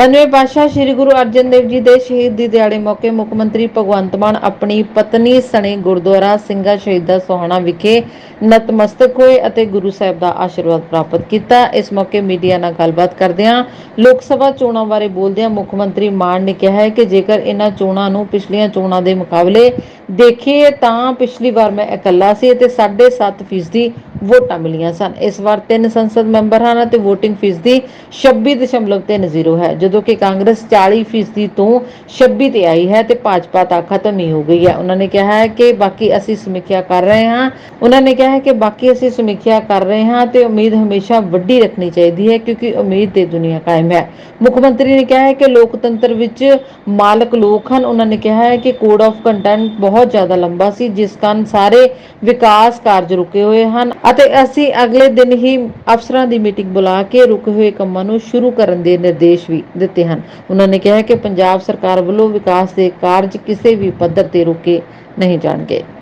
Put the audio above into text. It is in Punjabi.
ਪੰਜਵੇਂ ਪਾਤਸ਼ਾਹ ਸ੍ਰੀ ਗੁਰੂ ਅਰਜਨ ਦੇਵ ਜੀ ਦੇ ਸ਼ਹੀਦੀ ਦਿਹਾੜੇ ਮੌਕੇ ਮੁੱਖ ਮੰਤਰੀ ਭਗਵੰਤ ਮਾਨ ਆਪਣੀ ਪਤਨੀ ਸਣੇ ਗੁਰਦੁਆਰਾ ਸਿੰਘਾ ਸ਼ਹੀਦਾਂ ਸੋਹਾਣਾ ਵਿਖੇ ਨਤਮਸਤਕ ਹੋਏ ਅਤੇ ਗੁਰੂ ਸਾਹਿਬ ਦਾ ਆਸ਼ੀਰਵਾਦ ਪ੍ਰਾਪਤ ਕੀਤਾ। ਇਸ ਮੌਕੇ ਮੀਡੀਆ ਨਾਲ ਗੱਲਬਾਤ ਕਰਦਿਆਂ ਲੋਕ ਸਭਾ ਚੋਣਾਂ ਬਾਰੇ ਬੋਲਦਿਆਂ ਮੁੱਖ ਮੰਤਰੀ ਮਾਨ ਨੇ ਕਿਹਾ ਹੈ ਕਿ ਜੇਕਰ ਇਹਨਾਂ ਚੋਣਾਂ ਨੂੰ ਪਿਛਲੀਆਂ ਚੋਣਾਂ ਦੇ ਮੁਕਾਬਲੇ ਦੇਖੀਏ ਤਾਂ ਪਿਛਲੀ ਵਾਰ ਮੈਂ ਇਕੱਲਾ ਸੀ ਅਤੇ 7.5 ਫੀਸਦੀ ਵੋਟਾਂ ਮਿਲੀਆਂ ਸਨ। ਇਸ ਵਾਰ ਤਿੰਨ ਸੰਸਦ ਮੈਂਬਰ ਹਨ ਅਤੇ VOTING ਫੀਸਦੀ 26.30 ਹੈ, ਜਦੋਂ ਕਿ ਕਾਂਗਰਸ 40 ਫੀਸਦੀ ਤੋਂ 26 ਤੇ ਆਈ ਹੈ ਤੇ ਭਾਜਪਾ ਤਾਂ ਖਤਮ ਹੀ ਹੋ ਗਈ ਹੈ। ਉਹਨਾਂ ਨੇ ਕਿਹਾ ਹੈ ਕਿ ਬਾਕੀ ਅਸੀਂ ਸਮੀਖਿਆ ਕਰ ਰਹੇ ਹਾਂ। ਉਹਨਾਂ ਨੇ ਕਿਹਾ ਹੈ ਕਿ ਬਾਕੀ ਅਸੀਂ ਸਮੀਖਿਆ ਕਰ ਰਹੇ ਹਾਂ ਤੇ ਉਮੀਦ ਹਮੇਸ਼ਾ ਵੱਡੀ ਰੱਖਣੀ ਚਾਹੀਦੀ ਹੈ ਕਿਉਂਕਿ ਉਮੀਦ ਤੇ ਦੁਨੀਆ ਕਾਇਮ ਹੈ। ਮੁੱਖ ਮੰਤਰੀ ਨੇ ਕਿਹਾ ਹੈ ਕਿ ਲੋਕਤੰਤਰ ਵਿੱਚ ਮਾਲਕ ਲੋਕ ਹਨ। ਉਹਨਾਂ ਨੇ ਕਿਹਾ ਹੈ ਕਿ ਕੋਡ ਆਫ ਕੰਟੈਂਟ ਬਹੁਤ ਬਹੁਤ ਜ਼ਿਆਦਾ ਲੰਬਾ ਸੀ, ਜਿਸ ਕਾਰਨ ਸਾਰੇ ਵਿਕਾਸ ਕਾਰਜ ਰੁਕੇ ਹੋਏ ਹਨ ਅਤੇ ਅਸੀਂ ਅਗਲੇ ਦਿਨ ਹੀ ਅਫਸਰਾਂ ਦੀ ਮੀਟਿੰਗ ਬੁਲਾ ਕੇ ਰੁਕੇ ਹੋਏ ਕੰਮਾਂ ਨੂੰ ਸ਼ੁਰੂ ਕਰਨ ਦੇ ਨਿਰਦੇਸ਼ ਵੀ ਦਿੱਤੇ ਹਨ। ਉਹਨਾਂ ਨੇ ਕਿਹਾ ਕਿ ਪੰਜਾਬ ਸਰਕਾਰ ਵੱਲੋਂ ਵਿਕਾਸ ਦੇ ਕਾਰਜ ਕਿਸੇ ਵੀ ਪੱਧਰ ਤੇ ਰੁਕੇ ਨਹੀਂ ਜਾਣਗੇ।